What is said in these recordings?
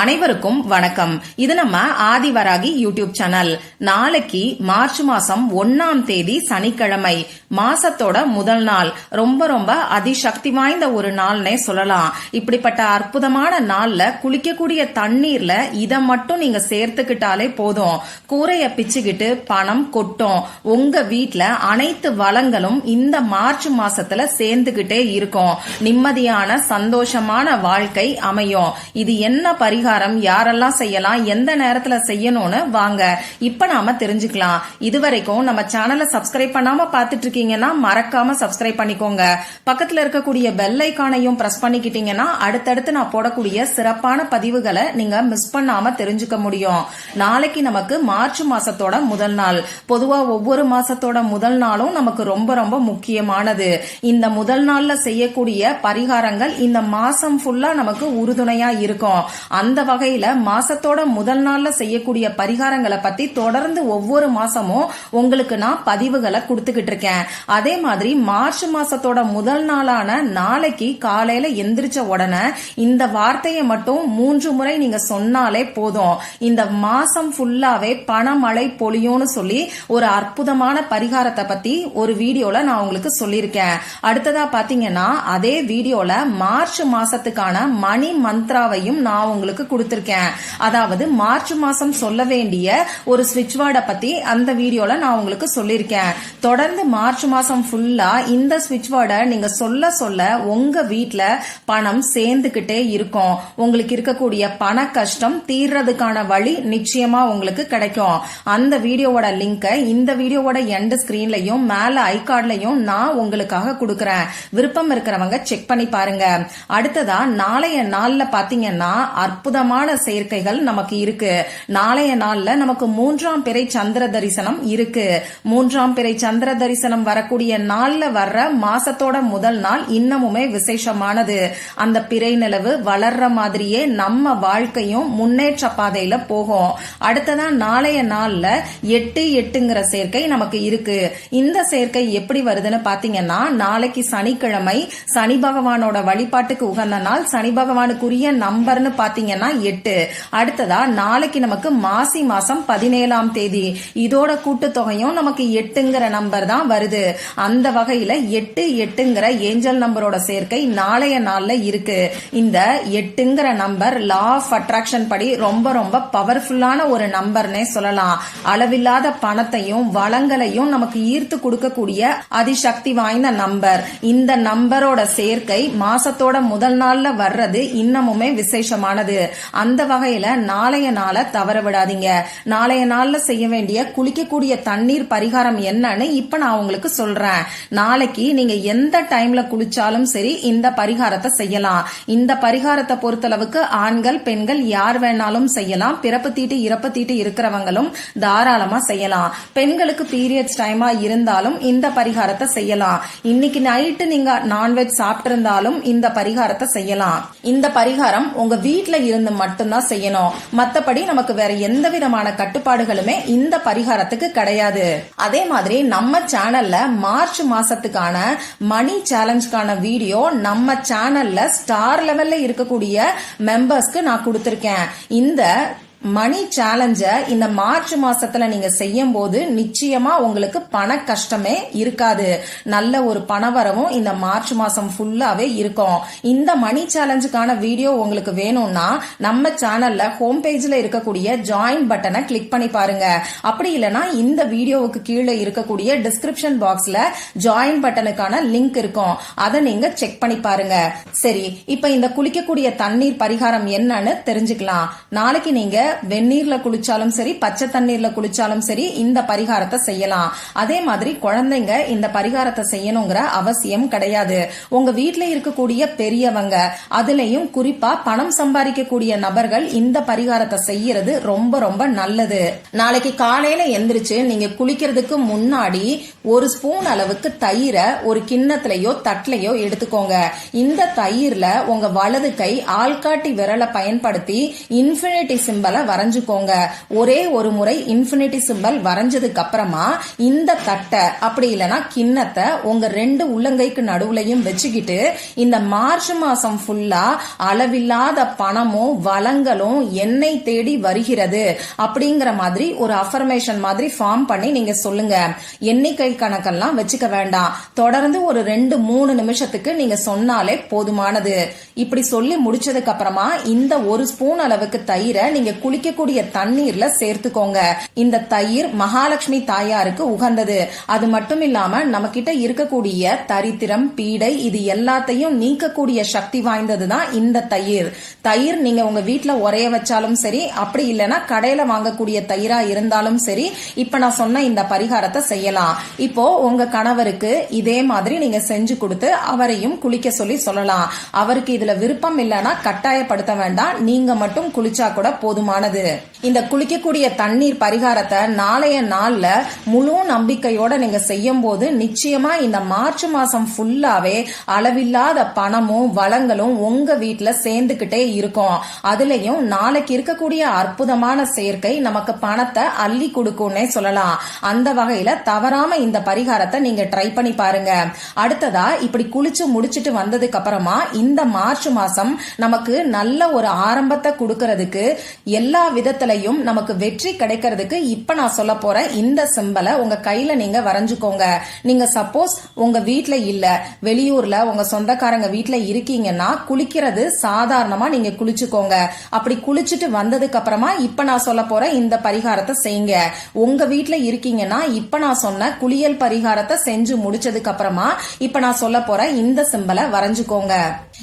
அனைவருக்கும் வணக்கம். இது நம்ம ஆதிவராகி யூடியூப் சேனல். நாளைக்கு மார்ச் மாசம் ஒன்னாம் தேதி சனிக்கிழமை மாசத்தோட முதல் நாள். ரொம்ப ரொம்ப அதிசக்தி வாய்ந்த ஒரு நாள்னே சொல்லலாம். இப்படிப்பட்ட அற்புதமான நாள்ல குளிக்கக்கூடிய தண்ணீர்ல இதை மட்டும் நீங்க சேர்த்துக்கிட்டாலே போதும். கூரைய பிச்சுக்கிட்டு பணம் கொட்டும். உங்க வீட்டுல அனைத்து வளங்களும் இந்த மார்ச் மாசத்துல சேர்ந்துகிட்டே இருக்கும். நிம்மதியான சந்தோஷமான வாழ்க்கை அமையும். இது என்ன பரிகாரம்? யாரெல்லாம் செய்யலாம் எந்த நேரத்துல செய்யணும்னு வாங்க. இப்ப நாம தெரிஞ்சுக்கலாம். இதுவரைக்கும் நம்ம சேனலை சப்ஸ்கிரைப் பண்ணாம பாத்துட்டு இருக்கீங்கன்னா மறக்காம சப்ஸ்கிரைப் பண்ணிக்கோங்க. பக்கத்துல இருக்கக்கூடிய பெல் ஐக்கானையும் பிரஸ் பண்ணிக்கிட்டீங்கன்னா அடுத்தடுத்து நான் போடக்கூடிய சிறப்பான பதிவுகளை நீங்க மிஸ் பண்ணாம தெரிஞ்சுக்க முடியும். நாளைக்கு நமக்கு மார்ச் மாசத்தோட முதல் நாள். பொதுவா ஒவ்வொரு மாசத்தோட முதல் நாளும் நமக்கு ரொம்ப ரொம்ப முக்கியமானது. இந்த முதல் நாள்ல செய்யக்கூடிய பரிகாரங்கள் இந்த மாசம் ஃபுல்லா நமக்கு உறுதுணையா இருக்கும். அந்த வகையில மாசத்தோட முதல் நாள்ல செய்யக்கூடிய பரிகாரங்களை பத்தி தொடர்ந்து ஒவ்வொரு மாசமும் உங்களுக்கு நான் பதிவுகளை கொடுத்துக்கிட்டு இருக்கேன். அதே மாதிரி மார்ச் மாசத்தோட முதல் நாளான நாளைக்கு காலையில எந்திரிச்ச உடனே இந்த வார்த்தையை மட்டும் மூன்று முறை நீங்க சொன்னாலே போதும். இந்த மாசம் ஃபுல்லாவே பணமழை பொழியும்னு சொல்லி ஒரு அற்புதமான பரிகாரத்தை பத்தி ஒரு வீடியோல நான் உங்களுக்கு சொல்லியிருக்கேன். அடுத்ததா பாத்தீங்கன்னா அதே வீடியோல மார்ச் மாசத்துக்கான மணி மந்த்ராவையும் நான் உங்களுக்கு கொடுத்திருக்கேன். அதாவது மார்ச் மாசம் சொல்ல வேண்டிய ஒரு ஸ்விட்ச் வேர்டை பத்தி அந்த வீடியோல நான் உங்களுக்கு சொல்லியிருக்கேன். தொடர்ந்து மார்ச் மாசம் ஃபுல்லா இந்த ஸ்விட்ச் வேர்டை நீங்க சொல்ல சொல்ல உங்க வீட்டுல பணம் சேர்ந்துகிட்டே இருக்கும். உங்களுக்கு இருக்கக்கூடிய பண கஷ்டம் தீர்றதுக்கான வழி நிச்சயமா உங்களுக்கு கிடைக்கும். அந்த வீடியோவோட லிங்கை இந்த வீடியோவோட எண்ட் ஸ்கிரீன்லயும் மேல ஐ நான் உங்களுக்காக கொடுக்கறேன். விருப்பம் இருக்கிறவங்க செக் பண்ணி பாருங்க. அடுத்ததா நாளைய நாள்ல பாத்தீங்கன்னா அற்புதமான சேர்க்கைகள் நமக்கு இருக்கு. நாளைய நாள்ல நமக்கு மூன்றாம் பிறை சந்திர தரிசனம் இருக்கு. மூன்றாம் பிறை சந்திர தரிசனம் வரக்கூடிய நாள்ல வர்ற மாசத்தோட முதல் நாள் இன்னமுமே விசேஷமானது. அந்த பிறை நிலவு வளர்ற மாதிரியே நம்ம வாழ்க்கையும் முன்னேற்ற பாதையில போகும். அடுத்ததா நாளைய நாள்ல எட்டு எட்டுங்கிற சேர்க்கை நமக்கு இருக்கு. இந்த சேர்க்கை எப்படி வருதுன்னு பாத்தீங்கன்னா நாளைக்கு சனிக்கிழமை சனி பகவானோட வழிபாட்டுக்கு உகந்த நாள். சனி பகவானுக்குரிய நம்பர்னு பாத்தீங்கன்னா எட்டு. அடுத்ததா நாளைக்கு நமக்கு மாசி மாசம் பதினேழாம் தேதி. இதோட கூட்டுத்தொகையும் நமக்கு எட்டுங்கிற நம்பர் தான் வருது. அந்த வகையில எட்டு எட்டுங்கிற ஏஞ்சல் நம்பரோட சேர்க்கை நாளைய நாள்ல இருக்கு. இந்த எட்டுங்கிற நம்பர் லா ஆஃப் அட்ராக்ஷன் படி ரொம்ப ரொம்ப பவர்ஃபுல்லான ஒரு நம்பர்னே சொல்லலாம். அளவில்லாத பணத்தையும் வளங்களையும் நமக்கு ஈர்த்து கொடுக்கக்கூடிய அதிசக்தி வாய்ந்த நம்பர் இந்த நம்பரோட சேர்க்கை மாசத்தோட முதல் நாள்ல வர்றது இன்னமுமே விசேஷமானது. அந்த வகையில நாளைய நாளை தவற விடாதீங்க. நாளைய நாள்ல செய்ய வேண்டிய குளிக்கக்கூடிய தண்ணீர் பரிகாரம் என்னன்னு இப்ப நான் உங்களுக்கு சொல்றேன். நாளைக்கு நீங்க எந்த டைம்ல குளிச்சாலும் சரி இந்த பரிகாரத்தை செய்யலாம். இந்த பரிகாரத்தை பொறுத்தளவுக்கு ஆண்கள் பெண்கள் யார் வேணாலும் செய்யலாம். பிறப்பு தீட்டு இறப்பு தீட்டு இருக்கிறவங்களும் தாராளமா செய்யலாம். பெண்களுக்கு பீரியட்ஸ் டைமா இருந்தாலும் இந்த பரிகாரத்தை செய்யலாம். இன்னைக்கு நைட்டு நீங்க நான்வெஜ் சாப்பிட்டு இருந்தாலும் இந்த பரிகாரத்தை செய்யலாம். இந்த பரிகாரம் உங்க வீட்டுல இருந்து மட்டும்தான் செய்யணும். மத்தபடி நமக்கு வேற எந்த விதமான கட்டுப்பாடுகளுமே இந்த பரிகாரத்துக்கு கிடையாது. அதே மாதிரி நம்ம சேனல்ல மார்ச் மாசத்துக்கான மணி சேலஞ்சுக்கான வீடியோ நம்ம சேனல்ல ஸ்டார் லெவல்ல இருக்கக்கூடிய மெம்பர்ஸ்க்கு நான் கொடுத்திருக்கேன். இந்த மணி சேலஞ்ச இந்த மார்ச் மாசத்துல நீங்க செய்யும் போது நிச்சயமா உங்களுக்கு பண கஷ்டமே இருக்காது. நல்ல ஒரு பணவரவும் இந்த மார்ச் மாசம் ஃபுல்லாவே இருக்கும். இந்த மணி சேலஞ்சுக்கான வீடியோ உங்களுக்கு வேணும்னா நம்ம சேனல்ல ஹோம் பேஜ்ல இருக்கக்கூடிய ஜாயின் பட்டனை கிளிக் பண்ணி பாருங்க. அப்படி இல்லைன்னா இந்த வீடியோவுக்கு கீழே இருக்கக்கூடிய டிஸ்கிரிப்ஷன் பாக்ஸ்ல ஜாயின் பட்டனுக்கான லிங்க் இருக்கும். அதை நீங்க செக் பண்ணி பாருங்க. சரி இப்ப இந்த குளிக்கக்கூடிய தண்ணீர் பரிகாரம் என்னன்னு தெரிஞ்சுக்கலாம். நாளைக்கு நீங்க வெந்நீர்ல குளிச்சாலும் சரி பச்சை தண்ணீர்ல குளிச்சாலும் சரி இந்த பரிகாரத்தை செய்யலாம். அதே மாதிரி குழந்தைங்க இந்த பரிகாரத்தை செய்யணுங்கிற அவசியம் கிடையாது. உங்க வீட்ல இருக்கக்கூடிய பெரியவங்க அதுலயும் குறிப்பா பணம் சம்பாதிக்கக்கூடிய நபர்கள் இந்த பரிகாரத்தை செய்யறது ரொம்ப ரொம்ப நல்லது. நாளைக்கு காலையில எந்திரிச்சு நீங்க குளிக்கிறதுக்கு முன்னாடி ஒரு ஸ்பூன் அளவுக்கு தயிரை ஒரு கிண்ணத்திலயோ தட்டிலையோ எடுத்துக்கோங்க. இந்த தயிர்ல உங்க வலது கை ஆள்காட்டி விரலை பயன்படுத்தி இன்ஃபினிட்டி சிம்பலை வரைஞ்சுக்கோங்க. ஒரே ஒரு முறை இன்ஃபினிட்டி சிம்பல் வரைஞ்சதுக்கு அப்புறமா இந்த தட்டை அப்படி இல்லைன்னா கிண்ணத்தை உங்க ரெண்டு உள்ளங்கைக்கு நடுவுலையும் வச்சுக்கிட்டு இந்த மார்ச் மாசம் ஃபுல்லா அளவில்லாத பணமும் வளங்களும் என்னை தேடி வருகிறது அப்படிங்கிற மாதிரி ஒரு அஃபர்மேஷன் மாதிரி ஃபார்ம் பண்ணி நீங்க சொல்லுங்க. எண்ணிக்கை கணக்கெல்லாம் வச்சுக்க வேண்டாம். தொடர்ந்து ஒரு ரெண்டு மூணு நிமிஷத்துக்கு நீங்க சொன்னாலே போதுமானது. இப்படி சொல்லி முடிச்சதுக்கு அப்புறமா இந்த ஒரு ஸ்பூன் அளவுக்கு தயிரை நீங்க குளிக்கக்கூடிய தண்ணீர்ல சேர்த்துக்கோங்க. இந்த தயிர் மகாலட்சுமி தாயாருக்கு உகந்தது. அது மட்டும் இல்லாம நம்ம கிட்ட இருக்கக்கூடிய தரித்திரம் பீடை இது எல்லாத்தையும் நீக்கக்கூடிய சக்தி வாய்ந்தது தான் இந்த தயிர். தயிர் நீங்க உங்க வீட்டுல உரைய வச்சாலும் சரி அப்படி இல்லைன்னா கடையில வாங்கக்கூடிய தயிரா இருந்தாலும் சரி இப்ப நான் சொன்ன இந்த பரிகாரத்தை செய்யலாம். இப்போ உங்க கணவருக்கு இதே மாதிரி நீங்க செஞ்சு கொடுத்து அவரையும் குளிக்க சொல்லி சொல்லலாம். அவருக்கு இதுல விருப்பம் இல்லைன்னா கட்டாயப்படுத்த வேண்டாம். நீங்க மட்டும் குளிச்சா கூட ஆனது. இந்த குளிக்கக்கூடிய தண்ணீர் பரிகாரத்தை நாளைய நாள்ல முழு நம்பிக்கையோட நீங்க செய்யும் போது நிச்சயமா இந்த மார்ச் மாசம் ஃபுல்லாவே அளவில்லாத பணமும் வளங்களும் உங்க வீட்டுல சேர்ந்துகிட்டே இருக்கும். அதுலயும் நாளைக்கு இருக்கக்கூடிய அற்புதமான சேர்க்கை நமக்கு பணத்தை அள்ளி கொடுக்கும்னே சொல்லலாம். அந்த வகையில தவறாம இந்த பரிகாரத்தை நீங்க ட்ரை பண்ணி பாருங்க. அடுத்ததா இப்படி குளிச்சு முடிச்சிட்டு வந்ததுக்கு அப்புறமா இந்த மார்ச் மாசம் நமக்கு நல்ல ஒரு ஆரம்பத்தை கொடுக்கறதுக்கு எல்லா எல்லா விதத்திலையும் நமக்கு வெற்றி கிடைக்கிறதுக்கு இப்ப நான் சொல்ல போற இந்த சிம்பலை உங்க கையில நீங்க வரைஞ்சுக்கோங்க. நீங்க சப்போஸ் உங்க வீட்டுல இல்ல வெளியூர்ல உங்க சொந்தக்காரங்க வீட்டுல இருக்கீங்கன்னா குளிக்கிறது சாதாரணமா நீங்க குளிச்சுக்கோங்க. அப்படி குளிச்சுட்டு வந்ததுக்கு அப்புறமா இப்ப நான் சொல்ல போற இந்த பரிகாரத்தை செய்யுங்க. உங்க வீட்டுல இருக்கீங்கன்னா இப்ப நான் சொன்ன குளியல் பரிகாரத்தை செஞ்சு முடிச்சதுக்கு அப்புறமா இப்ப நான் சொல்ல போற இந்த சிம்பலை வரைஞ்சுக்கோங்க.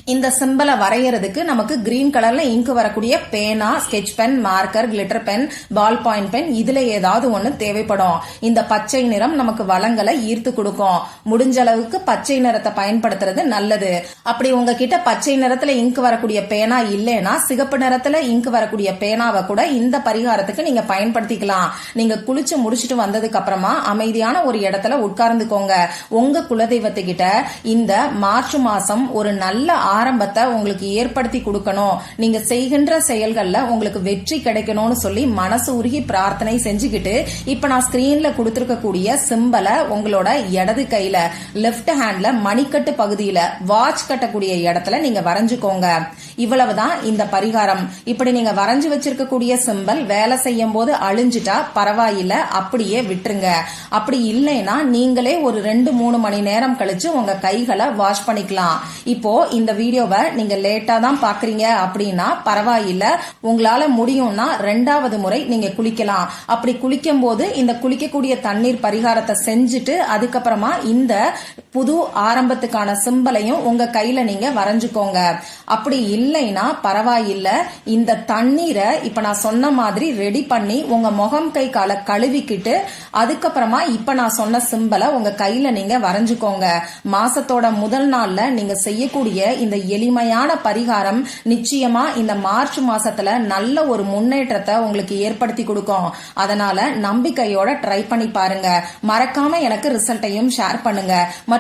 இந்த சிம்பலை வரையறதுக்கு நமக்கு கிரீன் கலர்ல இங்கு வரக்கூடிய பேனா sketch pen marker glitter pen ballpoint pen இதுல ஏதாவது ஒன்று தேவைப்படும். இந்த பச்சை நிறம் நமக்கு வளங்களை ஈர்த்து கொடுக்கும். முடிஞ்ச அளவுக்கு பச்சை நிறத்தை பயன்படுத்துறது நல்லது. அப்படி உங்ககிட்ட பச்சை நிறத்துல இங்கு வரக்கூடிய பேனா இல்லைன்னா சிகப்பு நிறத்துல இங்கு வரக்கூடிய பேனாவை கூட இந்த பரிகாரத்துக்கு நீங்க பயன்படுத்திக்கலாம். நீங்க குளிச்சு முடிச்சிட்டு வந்ததுக்கு அப்புறமா அமைதியான ஒரு இடத்துல உட்கார்ந்துக்கோங்க. உங்க குலதெய்வத்துக்கிட்ட இந்த மார்ச் மாசம் ஒரு நல்ல ஆரம்பத்தை உங்களுக்கு ஏற்படுத்தி கொடுக்கணும். நீங்க செய்கின்ற செயல்கள்ல உங்களுக்கு வெற்றி கிடைக்கணும்னு சொல்லி மனசு உருகி பிரார்த்தனை செஞ்சுக்கிட்டு இப்ப நான் ஸ்கிரீன்ல கொடுத்துருக்கக்கூடிய சிம்பலை உங்களோட இடது கையில லெஃப்ட் ஹேண்ட்ல மணிக்கட்டு பகுதியில வாட்ச் கட்டக்கூடிய இடத்துல நீங்க வரைஞ்சுக்கோங்க. இவ்வளவுதான் இந்த பரிகாரம். இப்படி நீங்க வரைஞ்சு வச்சிருக்கக்கூடிய சிம்பல் வேலை செய்யும் போது அழிஞ்சிட்டா பரவாயில்ல அப்படியே விட்டுருங்க. அப்படி இல்லைன்னா நீங்களே ஒரு ரெண்டு மூணு மணி நேரம் கழிச்சு உங்க கைகளை வாஷ் பண்ணிக்கலாம். இப்போ இந்த வீடியோவை நீங்க லேட்டா தான் பாக்குறீங்க அப்படின்னா பரவாயில்ல. உங்களால முடியும்னா ரெண்டாவது முறை நீங்க குளிக்கலாம். அப்படி குளிக்கும் போது இந்த குளிக்கக்கூடிய தண்ணீர் பரிகாரத்தை செஞ்சுட்டு அதுக்கப்புறமா இந்த புது ஆரம்பத்துக்கான சிம்பலையும் உங்க கையில நீங்க வரைஞ்சுக்கோங்க. அப்படி இல்லைன்னா பரவாயில்ல. இந்த தண்ணீரை இப்ப நான் சொன்ன மாதிரி ரெடி பண்ணி உங்க முகம் கை காலை கழுவிக்கிட்டு அதுக்கப்புறமா இப்ப நான் சொன்ன சிம்பலை உங்க கையில நீங்க வரைஞ்சுக்கோங்க. மாசத்தோட முதல் நாள்ல நீங்க செய்யக்கூடிய இந்த எளிமையான பரிகாரம் நிச்சயமா இந்த மார்ச் மாசத்துல நல்ல ஒரு முன்னேற்றத்தை உங்களுக்கு ஏற்படுத்தி கொடுக்கும். அதனால நம்பிக்கையோட ட்ரை பண்ணி பாருங்க. மறக்காம எனக்கு ரிசல்ட்டையும் ஷேர் பண்ணுங்க.